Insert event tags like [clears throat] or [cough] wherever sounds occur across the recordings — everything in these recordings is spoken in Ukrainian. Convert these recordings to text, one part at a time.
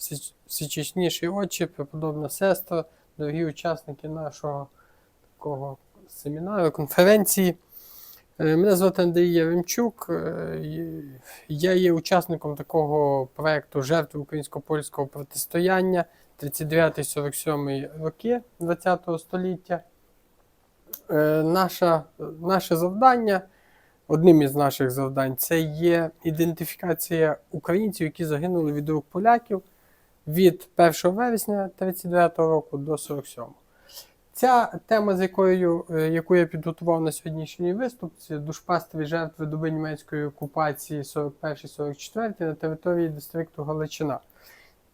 всі- всечесніші очі, преподобна сестра, дорогі учасники нашого такого семінару, конференції. Е, Мене звати Андрій Яремчук. е, Я є учасником такого проєкту Жертви українсько-польського протистояння 39-47 роки ХХ століття. Е, Наша, наше завдання, одним із наших завдань, це є ідентифікація українців, які загинули від рук поляків від 1 вересня 39 року до 47. Ця тема, з якою, е, яку я підготував на сьогоднішній виступ, це душпастові жертви доби німецької окупації 41-44 на території дистрикту Галичина.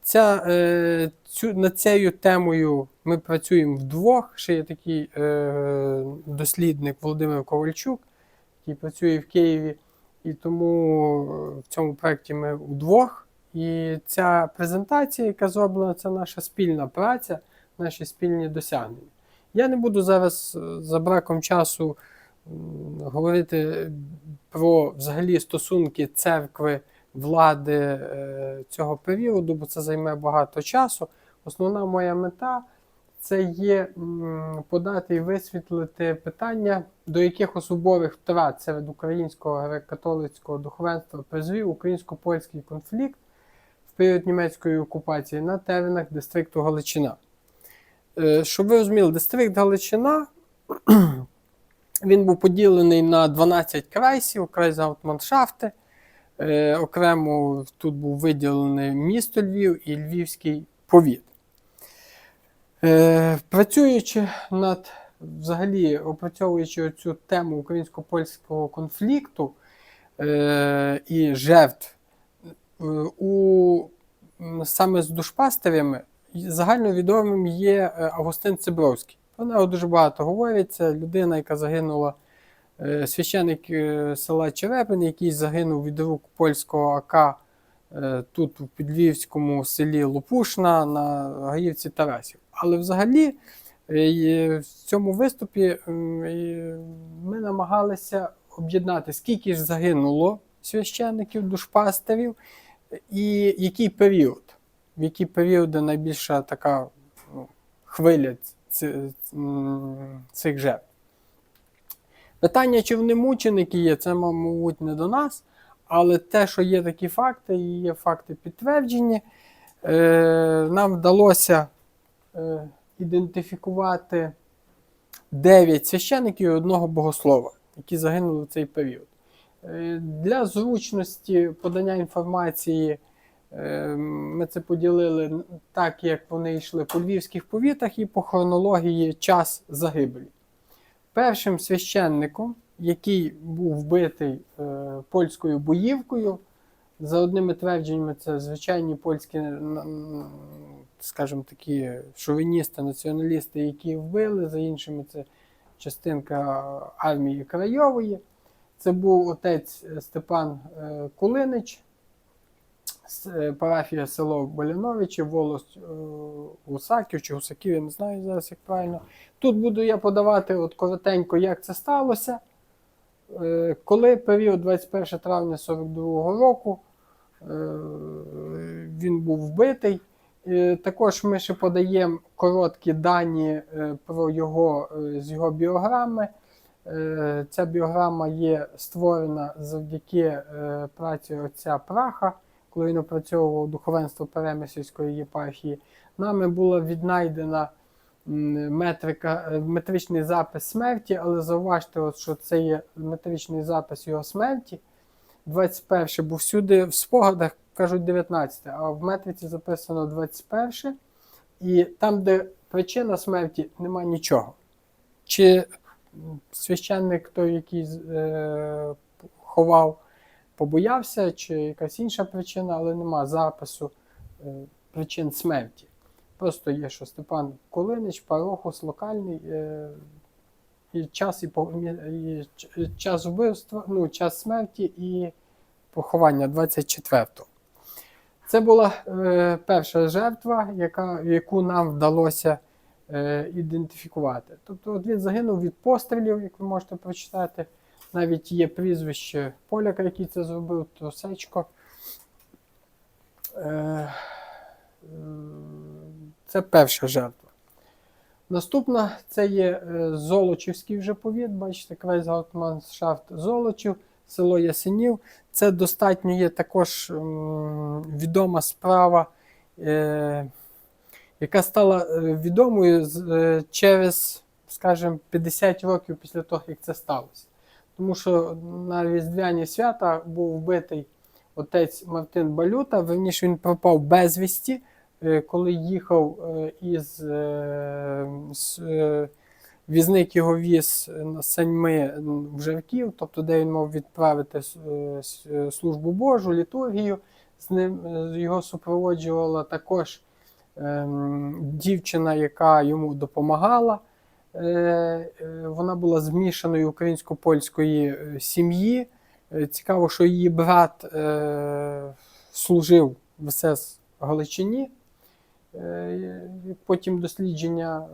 Ця, е, цю, над цією темою ми працюємо вдвох. Ще є такий е, дослідник Володимир Ковальчук, який працює в Києві. І тому е, в цьому проєкті ми вдвох. І ця презентація, яка зроблена, це наша спільна праця, наші спільні досягнення. Я не буду зараз е, за браком часу говорити про взагалі стосунки церкви, влади е, цього періоду, бо це займе багато часу. Основна моя мета це є подати і висвітлити питання, до яких особових втрат серед українського греко-католицького духовенства призвів українсько-польський конфлікт період німецької окупації на теренах дистрикту Галичина. Е, Щоб ви розуміли, дистрикт Галичина [clears throat] він був поділений на 12 крайсів, крайзаутманшафти. Е, окремо тут був виділений місто Львів і Львівський повіт. Е, працюючи над, взагалі, опрацьовуючи цю тему українсько-польського конфлікту і жертв, у, саме з душпастерями загальновідомим є е, Августин Цибровський. Про нього дуже багато говориться. Людина, яка загинула, е, священик е, села Черепин, який загинув від рук польського АК е, тут, у підльвівському селі Лопушна на Гаївці Тарасів. Але взагалі е, в цьому виступі ми намагалися об'єднати, скільки ж загинуло священників, душпастерів, і який період, в які періоди найбільша така ну, хвиля цих жертв. Питання, чи вони мученики є, це, мабуть, не до нас. Але те, що є такі факти, і є факти підтверджені, е, нам вдалося е, ідентифікувати 9 священиків і одного богослова, які загинули в цей період. Е, Для зручності подання інформації е, ми це поділили так, як вони йшли по львівських повітах і по хронології час загибелі. Першим священником, який був вбитий е, польською боївкою, за одними твердженнями, це звичайні польські, скажімо такі, шовіністи, націоналісти, які вбили, за іншими, це частинка армії Крайової. Це був отець е, Степан е, Кулинич, е, парафія село Боляновичі, волость Гусаків чи Гусаків, я не знаю зараз, як правильно. Тут буду я подавати от коротенько, як це сталося. Коли період 21 травня 42 року він був вбитий. Також ми ще подаємо короткі дані про його, з його біограми. Е, Ця біограма є створена завдяки е, праці отця Праха, коли він опрацьовував духовенство Перемислівської єпархії. Нами була віднайдена метрика, е, метричний запис смерті, але зауважте, от, що це є метричний запис його смерті. 21 бо всюди в спогадах кажуть 19, а в метриці записано 21. І там, де причина смерті, нема нічого. Чи священник той, який е, ховав, побоявся, чи якась інша причина, але нема запису е, причин смерті. Просто є, що Степан Колинич, парохус локальний, е, і час, і, по- і час вбивства, ну, час смерті і поховання 24-го. Це була е, перша жертва, яка, яку нам вдалося е, ідентифікувати. Тобто от він загинув від пострілів, як ви можете прочитати. Навіть є прізвище поляка, який це зробив, Тросечко. Е, Це перша жертва. Наступна це є е, Золочівський вже повіт, бачите, Крайзгаутманшафт Золочів, село Ясенів. Це достатньо є також м, відома справа, е, яка стала е, відомою е, через, скажімо, 50 років після того, як це сталося. Тому що на Різдвяні свята був вбитий отець Мартин Балюта, верніше він пропав безвісті, е, коли їхав із візник його віз на саньми в Жарків, тобто де він мав відправити службу Божу, літургію. З ним його супроводжувала також дівчина, яка йому допомагала. Е, е, Вона була змішаної українсько-польської е, сім'ї. Цікаво, що її брат служив в СС Галичині. Потім дослідження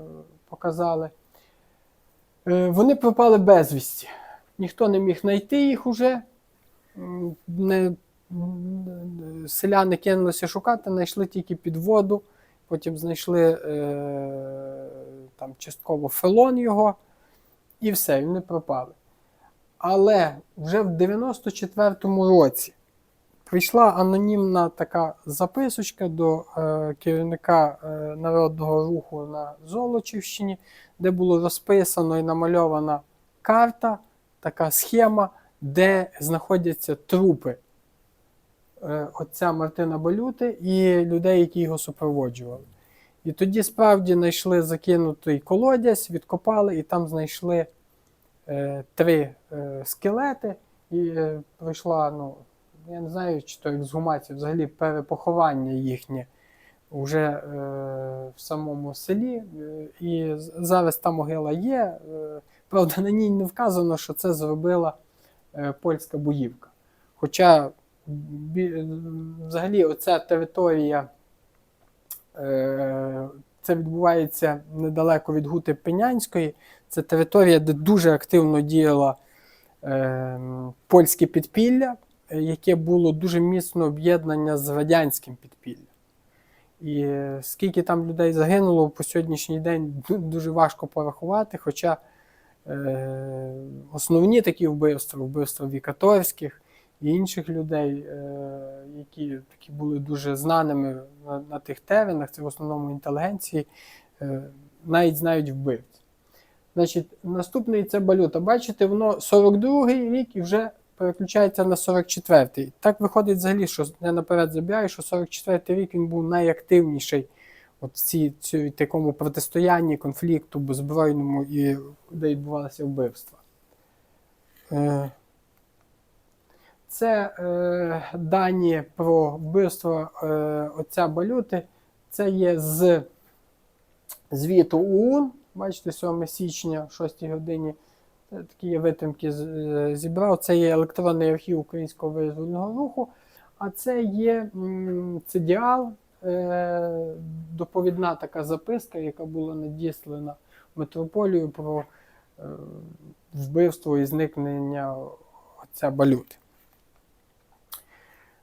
показали. Вони пропали безвісті. Ніхто не міг знайти їх уже. Не, селяни кинулися шукати, знайшли тільки під воду. Потім знайшли е, там частково фелон його, і все, вони пропали. Але вже в 94-му році прийшла анонімна така записочка до е, керівника е, народного руху на Золочівщині, де було розписано і намальована карта, така схема, де знаходяться трупи отця Мартина Балюти і людей, які його супроводжували. І тоді справді знайшли закинутий колодязь, відкопали і там знайшли е, три е, скелети. І е, пройшла, ну, я не знаю, чи то ексгумація, взагалі перепоховання їхнє вже е, в самому селі. Е, і зараз та могила є. Е, правда, на ній не вказано, що це зробила е, польська боївка. Хоча е, взагалі оця територія, е, це відбувається недалеко від Гути Пенянської. Це територія, де дуже активно діяла е, польське підпілля, яке було дуже міцно об'єднання з радянським підпіллям. І е, скільки там людей загинуло по сьогоднішній день дуже важко порахувати. Хоча е, основні такі вбивства, вбивства Вікаторських і інших людей, е, які такі були дуже знаними на, на тих теренах, це в основному інтелігенції, е, навіть знають вбивць. Значить, наступний це балюта. Бачите, воно 42-й рік і вже переключається на 44-й. Так виходить взагалі, що я наперед забігаю, що 44-й рік він був найактивніший от в цій, такому протистоянні, конфлікту беззбройному і де відбувалися вбивства. Е, Це е, дані про вбивство е, отця Балюти. Це є з звіту ОУН. Бачите, 7 січня, 6 годині. Такі витримки е, зібрав. Це є електронний архів Українського визвольного руху. А це є м, цидіал, е, доповідна така записка, яка була надіслана в митрополію про е, вбивство і зникнення отця Балюти.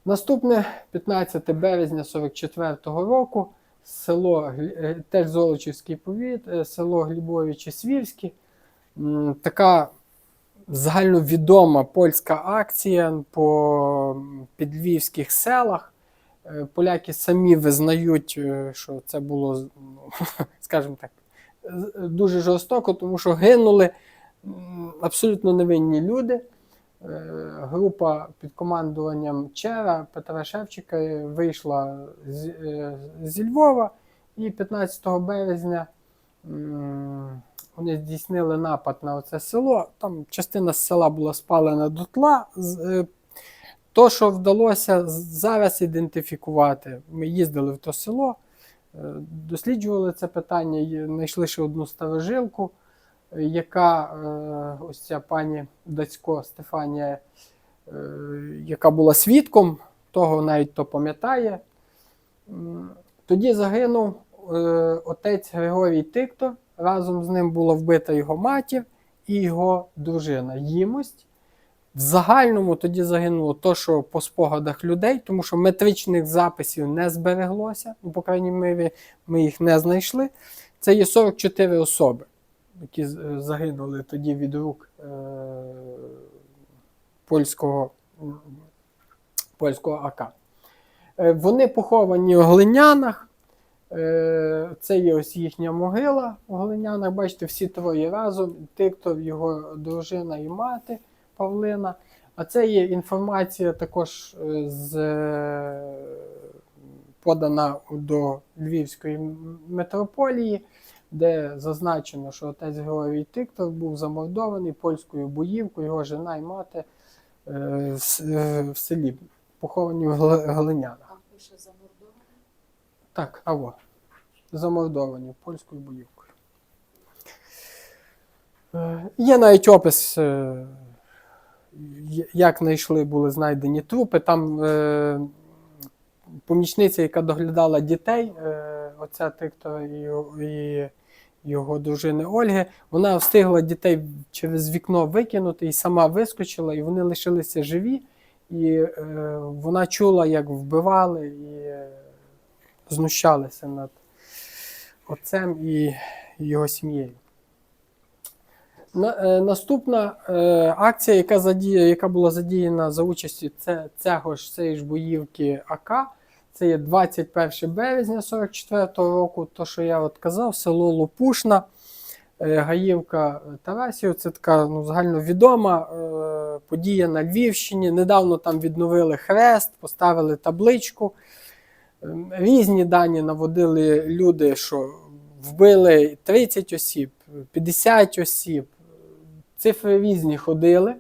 Наступне 15 березня 44-го року село е, теж Золочівський повіт, е, село Глібовичі Свірське. Така загальновідома польська акція по підльвівських селах. Е, Поляки самі визнають, що це було, ну, [laughs] скажімо так, дуже жорстоко, тому що гинули абсолютно невинні люди. Е, Група під командуванням Чера Петра Шевчика вийшла з, е, зі Львова і 15 березня вони здійснили напад на це село. Там частина села була спалена дотла. Е, То, що вдалося зараз ідентифікувати, ми їздили в то село, досліджували це питання, знайшли ще одну старожилку, яка е, ось ця пані Дацько Стефанія, е, яка була свідком, того навіть то пам'ятає. Тоді загинув е, отець Григорій Тиктор. Разом з ним була вбита його матір і його дружина Їмость. В загальному тоді загинуло то, що по спогадах людей, тому що метричних записів не збереглося, ну, по крайній мірі, ми їх не знайшли. Це є 44 особи, які е, загинули тоді від рук е- польського, польського АК. Е, Вони поховані в глинянах. Це є ось їхня могила в глинянах. Бачите, всі троє разом. Тиктор, його дружина і мати Павлина. А це є інформація також з, подана до Львівської м- митрополії, де зазначено, що отець Георгій Тиктор був замордований польською боївкою, його жена і мати е, в с- е, в селі, поховані в Гли- глинянах. Там пише замордований. Так, аво. Замордовані польською боївкою. Е, Є навіть опис, е, я- як знайшли, були знайдені трупи. Там е, помічниця, яка доглядала дітей, е, оця Тиктора і, і його дружини Ольги, вона встигла дітей через вікно викинути і сама вискочила, і вони лишилися живі. І е, вона чула, як вбивали і е, знущалися над отцем і його сім'єю. На, е, наступна е, акція, яка, задія, яка була задіяна за участі це, цього ж цієї ж боївки АК, це є 21 березня 44-го року, то, що я от казав, село Лопушна, е, Гаївка Тарасів. Це така ну, загальновідома е, подія на Львівщині. Недавно там відновили хрест, поставили табличку. Ем, Різні дані наводили люди, що вбили 30 осіб, 50 осіб. Цифри різні ходили.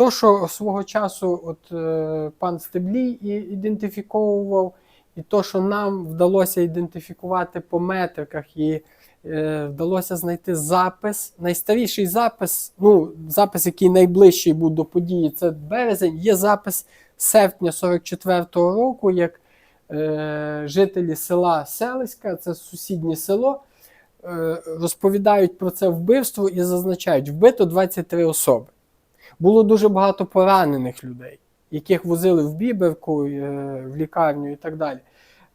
То, що свого часу от, е, пан Стеблій ідентифіковував, і то, що нам вдалося ідентифікувати по метриках, і е, вдалося знайти запис. Найстаріший запис, ну, запис, який найближчий був до події, це березень, є запис серпня 44-го року, як е, жителі села Селиська, це сусіднє село, е, розповідають про це вбивство і зазначають, вбито 23 особи. Було дуже багато поранених людей, яких возили в Біберку, е, в лікарню і так далі.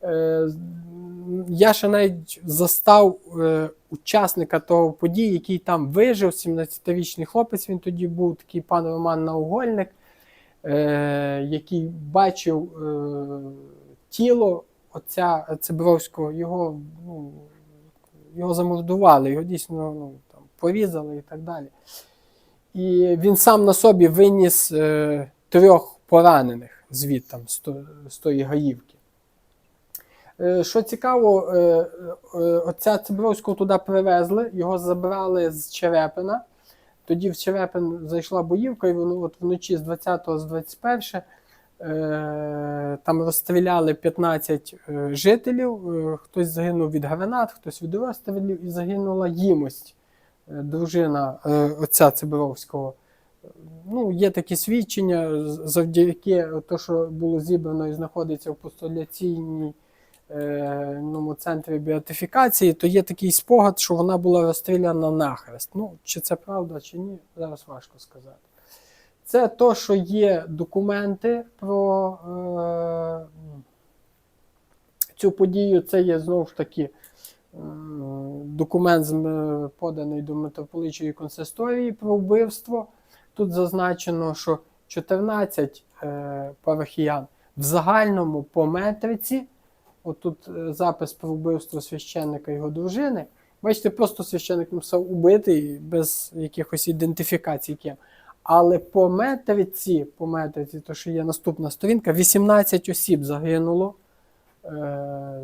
Е, Я ще навіть застав е, учасника того події, який там вижив, 17-річний хлопець, він тоді був такий пан Роман Наугольник, який бачив тіло отця Цибровського, його, ну, його замордували, його дійсно ну, там, порізали і так далі. І він сам на собі виніс е, трьох поранених звідтам, з, з тої гаївки. Е, що цікаво, е, е, отця Цибровського туди привезли, його забрали з Черепина. Тоді в Черепин зайшла боївка, і воно от вночі з 20 з 21 е, там розстріляли 15 е, жителів. Е, хтось загинув від гранат, хтось від розстрілів, і загинула їмость, дружина е, отця Цибровського. Ну, є такі свідчення, завдяки тому, що було зібрано і знаходиться в постоляційній е, центрі біотифікації, то є такий спогад, що вона була розстріляна нахрест. Ну, чи це правда, чи ні, зараз важко сказати. Це то, що є документи про е, цю подію, це є знову ж таки е, документ поданий до митрополичої консисторії про вбивство. Тут зазначено, що 14 е, парафіян в загальному по метриці. Отут е, запис про вбивство священника його дружини. Бачите, просто священник написав убитий без якихось ідентифікацій ким. Але по метриці, по метриці, то що є наступна сторінка, 18 осіб загинуло е,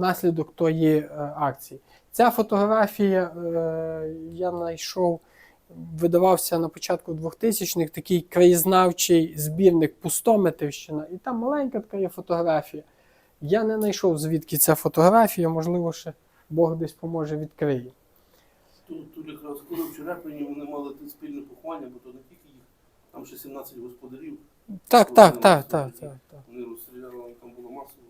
внаслідок тої е, акції. Ця фотографія е, я знайшов, видавався на початку 2000-х такий краєзнавчий збірник Пустометрівщина, і там маленька така є фотографія. Я не знайшов, звідки ця фотографія, можливо, ще Бог десь поможе відкриє. Тут, тут якраз коли в Черепині вони мали те спільне поховання, бо то не тільки їх, там ще 17 господарів. Так, так, так, так. так. Вони розстріляли, там було масово.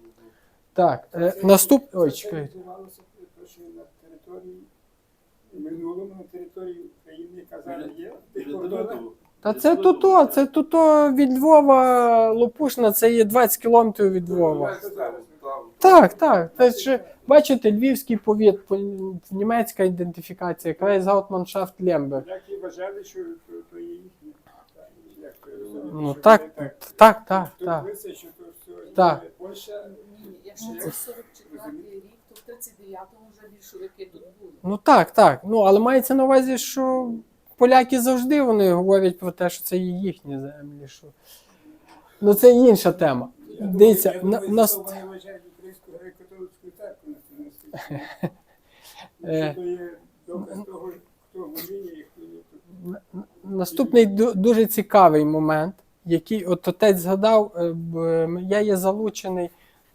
Так, е, наступ... Ой, чекайте. відбувалося те, що на території минулому на території України казали, є тих кордонах. Та це туто, це туто від Львова Лопушна, це є 20 кілометрів від Львова. Так, так. Це ж, бачите, львівський повіт, по- німецька ідентифікація, Крайзгаутманшафт Лемберг. Як і вважали, що то, то є їхні. Як Ну що так, вони так, так, Тут так. лице, що то все Так. Польща. Ні, якщо це 44 рік, то в 39-му вже більшовики тут були. Ну так, так. Ну, але мається на увазі, що поляки завжди вони говорять про те, що це є їхні землі. Що... Ну це інша тема. Я Дивіться, я на, нас. Вони вважають українську греко-католицьку церкву на цьому [laughs] Е. Що то є доказ того, хто воліє і хто є Наступний дуже цікавий момент, який от отець згадав, е, м, я є залучений е,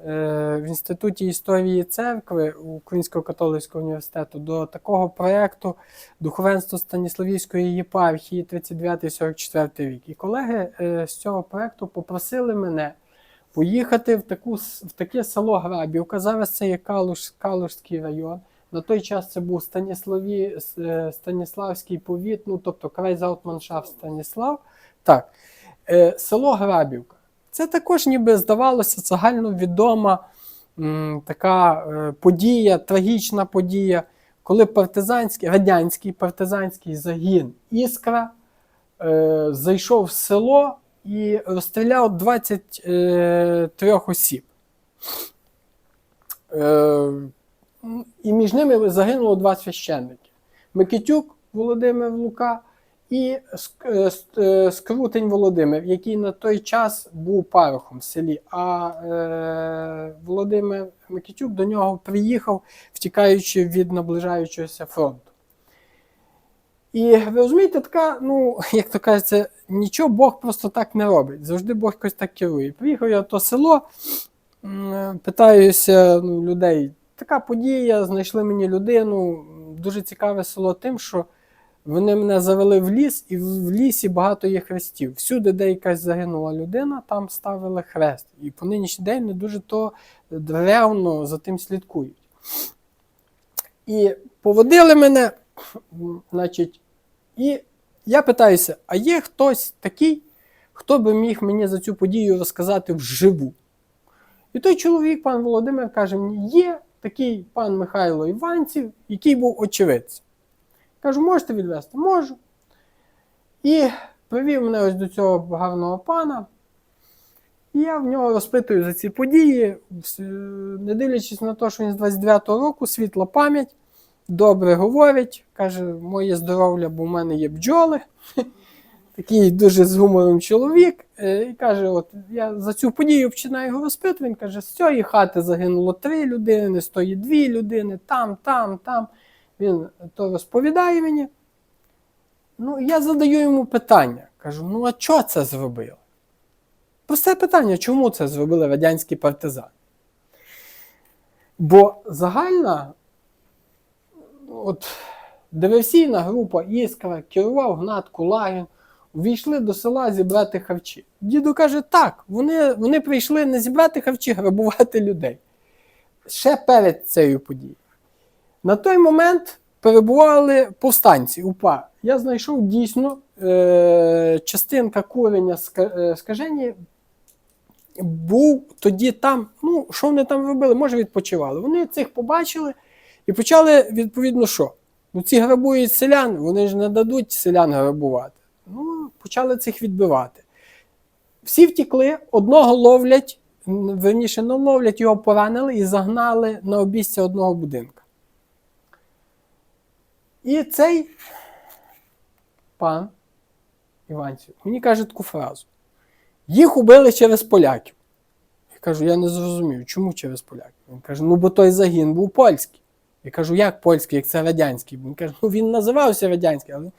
в Інституті історії церкви Українського католицького університету до такого проєкту Духовенство Станіславівської єпархії 39-44 рік. І колеги е, з цього проєкту попросили мене поїхати в, таку, в таке село Грабівка. Зараз це є Калуш, Калушський район. На той час це був Станіславі, е, Станіславський повіт, ну тобто Крайзаутманшафт Станіслав. Так. Е, село Грабівка. Це також ніби здавалося загальновідома м, така е, подія, трагічна подія, коли партизанський, радянський партизанський загін Іскра е, зайшов в село і розстріляв 23 осіб. Е, і між ними загинуло два священники: Микитюк Володимир Лука і е, е, Скрутень Володимир, який на той час був парохом в селі. А е, Володимир Микитюк до нього приїхав, втікаючи від наближаючогося фронту. І ви розумієте, така, ну, [laughs] як то кажеться, нічого Бог просто так не робить. Завжди Бог якось так керує. Приїхав я в то село, питаюся ну, людей. Така подія, знайшли мені людину. Дуже цікаве село тим, що вони мене завели в ліс, і в лісі багато є хрестів. Всюди, де якась загинула людина, там ставили хрест. І по нинішній день не дуже то ревно за тим слідкують. І поводили мене, значить, і я питаюся: а є хтось такий, хто би міг мені за цю подію розказати вживу? І той чоловік, пан Володимир, каже мені, є такий пан Михайло Іванців, який був очевидцем. Кажу, можете відвести? Можу. І привів мене ось до цього гарного пана. І я в нього розпитую за ці події, не дивлячись на те, що він з 29-го року, світла пам'ять, добре говорить, каже, моє здоров'я, бо в мене є бджоли. [laughs] Такий дуже з гумором чоловік. Е, І каже: от я за цю подію починаю його розпитувати. Він каже, з цієї хати загинуло три людини, з тої дві людини, там, там, там. Він то розповідає мені. Ну, я задаю йому питання. Кажу: ну а чого це зробили? Просте питання, чому це зробили радянські партизани? Бо загальна от, диверсійна група Іскра керував Гнат Кулагін, увійшли до села зібрати харчі. Діду каже, так, вони, вони прийшли не зібрати харчі, грабувати людей. Ще перед цією подією. На той момент перебували повстанці УПА. Я знайшов дійсно е, частинка куреня ска- е, скажені. Був тоді там, ну, що вони там робили, може відпочивали. Вони цих побачили і почали, відповідно, що? Ну, ці грабують селян, вони ж не дадуть селян грабувати. Ну, почали цих відбивати. Всі втікли, одного ловлять, верніше, не ловлять, його поранили і загнали на обійстя одного будинка. І цей пан Іванців мені каже таку фразу: їх убили через поляків. Я кажу, я не зрозумів, чому через поляків? Він каже, ну бо той загін був польський. Я кажу, як польський, як це радянський? Він каже, ну він називався радянський, але.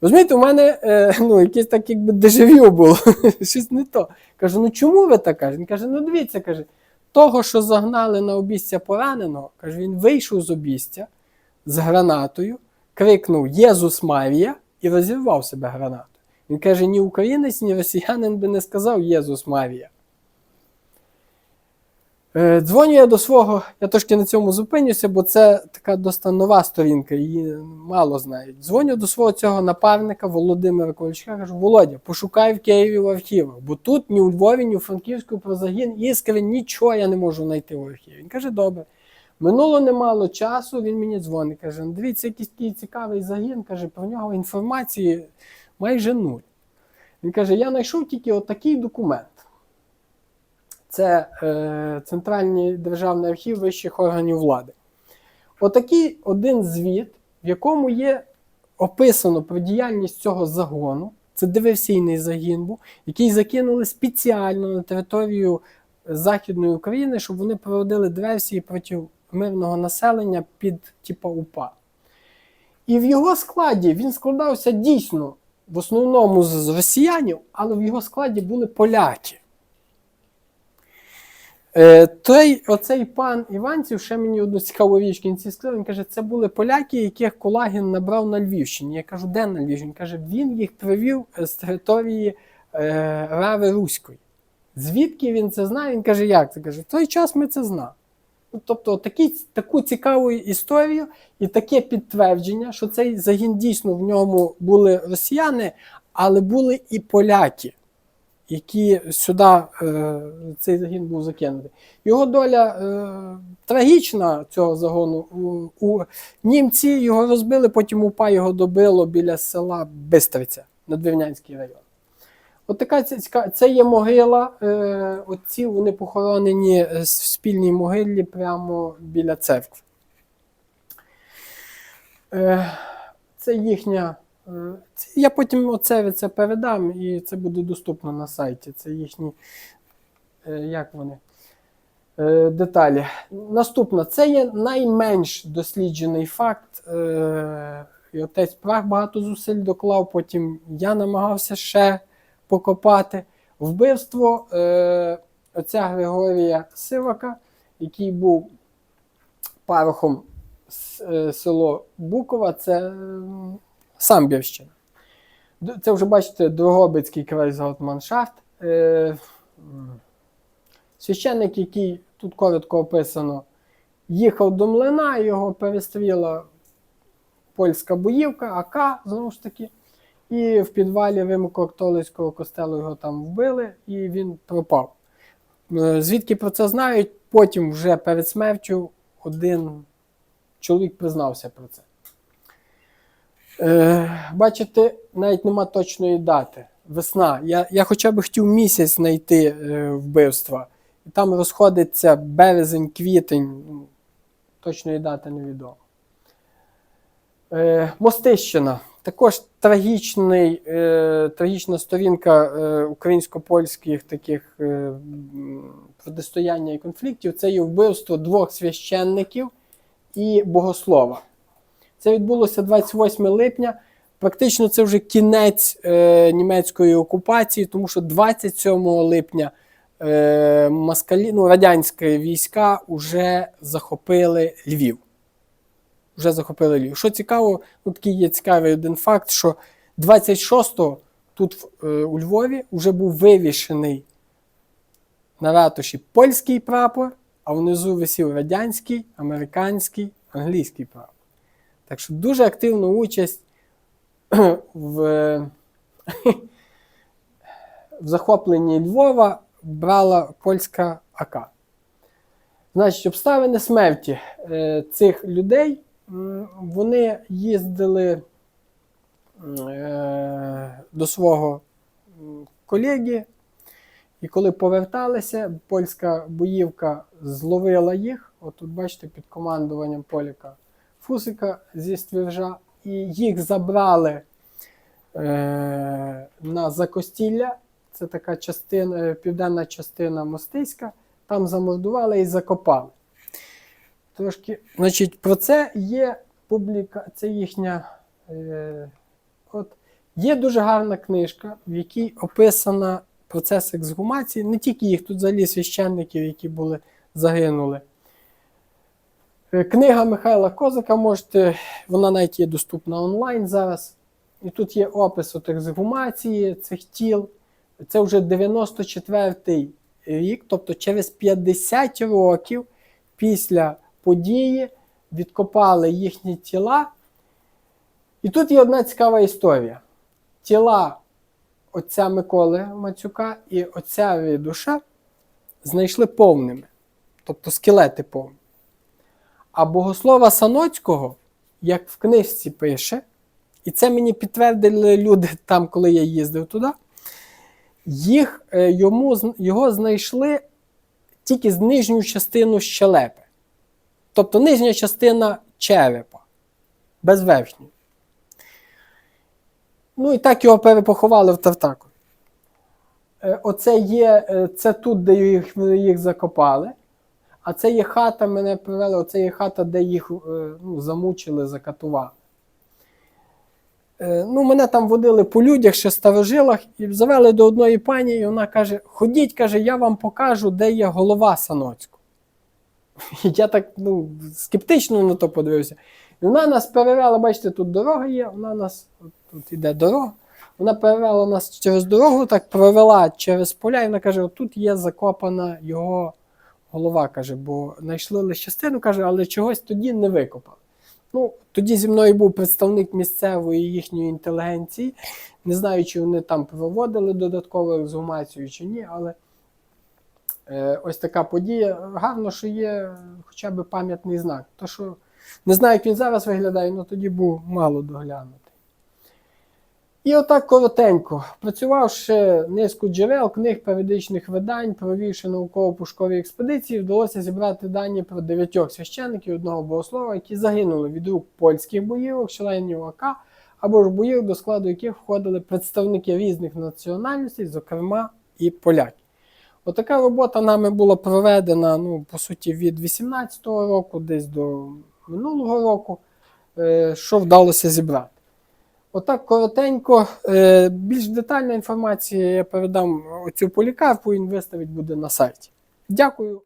Розумієте, у мене е, ну, якесь так якби дежавю було, [laughs] щось не то. Кажу, ну чому ви так кажете? Він каже, ну дивіться, каже, того, що загнали на обійстя пораненого, каже, він вийшов з обійстя з гранатою, крикнув Єзус Марія і розірвав себе гранатою. Він каже, ні українець, ні росіянин би не сказав Єзус Марія. Е, Дзвоню я до свого, я трошки на цьому зупинюся, бо це така досить нова сторінка, її мало знають. Дзвоню до свого цього напарника Володимира Ковальчука, кажу, Володя, пошукай в Києві в архівах, бо тут ні у Львові, ні у Франківську про загін іскри нічого я не можу знайти в архіві. Він каже, добре. Минуло немало часу, він мені дзвонить, каже, це якийсь такий цікавий загін, каже, про нього інформації майже нуль. Він каже, я знайшов тільки отакий документ. Це е, Центральний державний архів вищих органів влади. Отакий один звіт, в якому є описано про діяльність цього загону. Це диверсійний загін був, який закинули спеціально на територію Західної України, щоб вони проводили диверсії проти мирного населення під типа УПА. І в його складі він складався дійсно в основному з росіянів, але в його складі були поляки. Е, той, оцей пан Іванців ще мені одну цікаву річ в кінці сказав. Він каже, це були поляки, яких Колагін набрав на Львівщині. Я кажу, де на Львівщині? Він каже, він їх привів е, з території е, Рави Руської. Звідки він це знає? Він каже, як це каже? В той час ми це знали. Тобто такі, таку цікаву історію і таке підтвердження, що цей загін дійсно в ньому були росіяни, але були і поляки, які сюди е, цей загін був закинутий. Його доля е, трагічна цього загону. У, у, німці його розбили, потім УПА його добило біля села Бистриця, Надвірнянський район. От така ця- це є могила. Е, отці вони похоронені е, в спільній могилі прямо біля церкви. Е, це їхня. е, Це, я потім оце це передам, і це буде доступно на сайті. Це їхні. Е, як вони? Е, деталі. Наступне, це є найменш досліджений факт. Е, і отець Прах багато зусиль доклав, потім я намагався ще покопати. Вбивство е, отця Григорія Сивака, який був парохом е, село Букова, це е, Самбірщина. Це вже бачите Дрогобицький крайзгаутманшафт. Е, священник, який тут коротко описано, їхав до млина, його перестріла польська боївка, АК, знову ж таки. І в підвалі Римокортолицького костелу його там вбили, і він пропав. Е, Звідки про це знають? Потім, вже перед смертю, один чоловік признався про це. Е, бачите, навіть нема точної дати. Весна. Я, я хоча б хотів місяць знайти е, вбивства. І там розходиться березень, квітень. Точної дати невідомо. Е, Мостищина. Також трагічний, е, трагічна сторінка е, українсько-польських таких е, протистояння і конфліктів. Це є вбивство двох священників і богослова. Це відбулося 28 липня. Практично це вже кінець е, німецької окупації, тому що 27 липня е, москалі, ну, радянські війська вже захопили Львів. Вже захопили Львів. Що цікаво, ну, такий є цікавий один факт, що 26-го тут е, у Львові вже був вивішений на ратуші польський прапор, а внизу висів радянський, американський, англійський прапор. Так що дуже активну участь [clears throat] в, [clears throat] в захопленні Львова брала польська АК. Значить, обставини смерті е, цих людей, вони їздили е, до свого колеги, і коли поверталися, польська боївка зловила їх. От бачите, під командуванням Поліка Фусика зі Ствіржа, і їх забрали е, на Закостілля. Це така частина, е, південна частина Мостиська. Там замордували і закопали. Трошки, значить, про це є публіка, це їхня. Е, от, є дуже гарна книжка, в якій описана процес ексгумації, не тільки їх, тут взагалі священників, які були загинули. Е, Книга Михайла Козака можете, вона навіть є доступна онлайн зараз. І тут є опис от ексгумації цих тіл. Це вже 94-й рік, тобто через 50 років після події відкопали їхні тіла. І тут є одна цікава історія. Тіла отця Миколи Мацюка і отця Відуша знайшли повними, тобто скелети повні. А богослова Саноцького, як в книжці пише, і це мені підтвердили люди там, коли я їздив туди, їх, е, йому, його знайшли тільки з нижню частину щелепи. Тобто нижня частина черепа, без верхньої. Ну і так його перепоховали в Тартаку. Е, Оце є, е, це тут, де їх, їх закопали. А це є хата, мене привели, оце є хата, де їх е, ну, замучили, закатували. Ну, мене там водили по людях, ще старожилах, і завели до одної пані, і вона каже: Ходіть, каже, я вам покажу, де є голова Саноцького. Я так ну, скептично на то подивився. І вона нас перевела, бачите, тут дорога є, вона нас, от тут іде дорога. Вона перевела нас через дорогу, так провела через поля, і вона каже: отут є закопана його голова, каже, бо знайшли лише частину, каже, але чогось тоді не викопали. Ну, тоді зі мною був представник місцевої їхньої інтелігенції. Не знаю, чи вони там проводили додаткову ексгумацію чи ні, але ось така подія. Гарно, що є хоча б пам'ятний знак. То, що не знаю, як він зараз виглядає, але тоді був мало доглянути. І отак коротенько, працювавши низку джерел, книг, періодичних видань, провівши науково-пушкові експедиції, вдалося зібрати дані про дев'ятьох священників одного богослова, які загинули від рук польських боївок, членів АК, або ж боїв, до складу яких входили представники різних національностей, зокрема і поляки. Отака робота нами була проведена, ну, по суті, від 18-го року, десь до минулого року, е, що вдалося зібрати. Отак коротенько. Е, Більш детальна інформація я передам оцю полікарпу, він виставить буде на сайті. Дякую.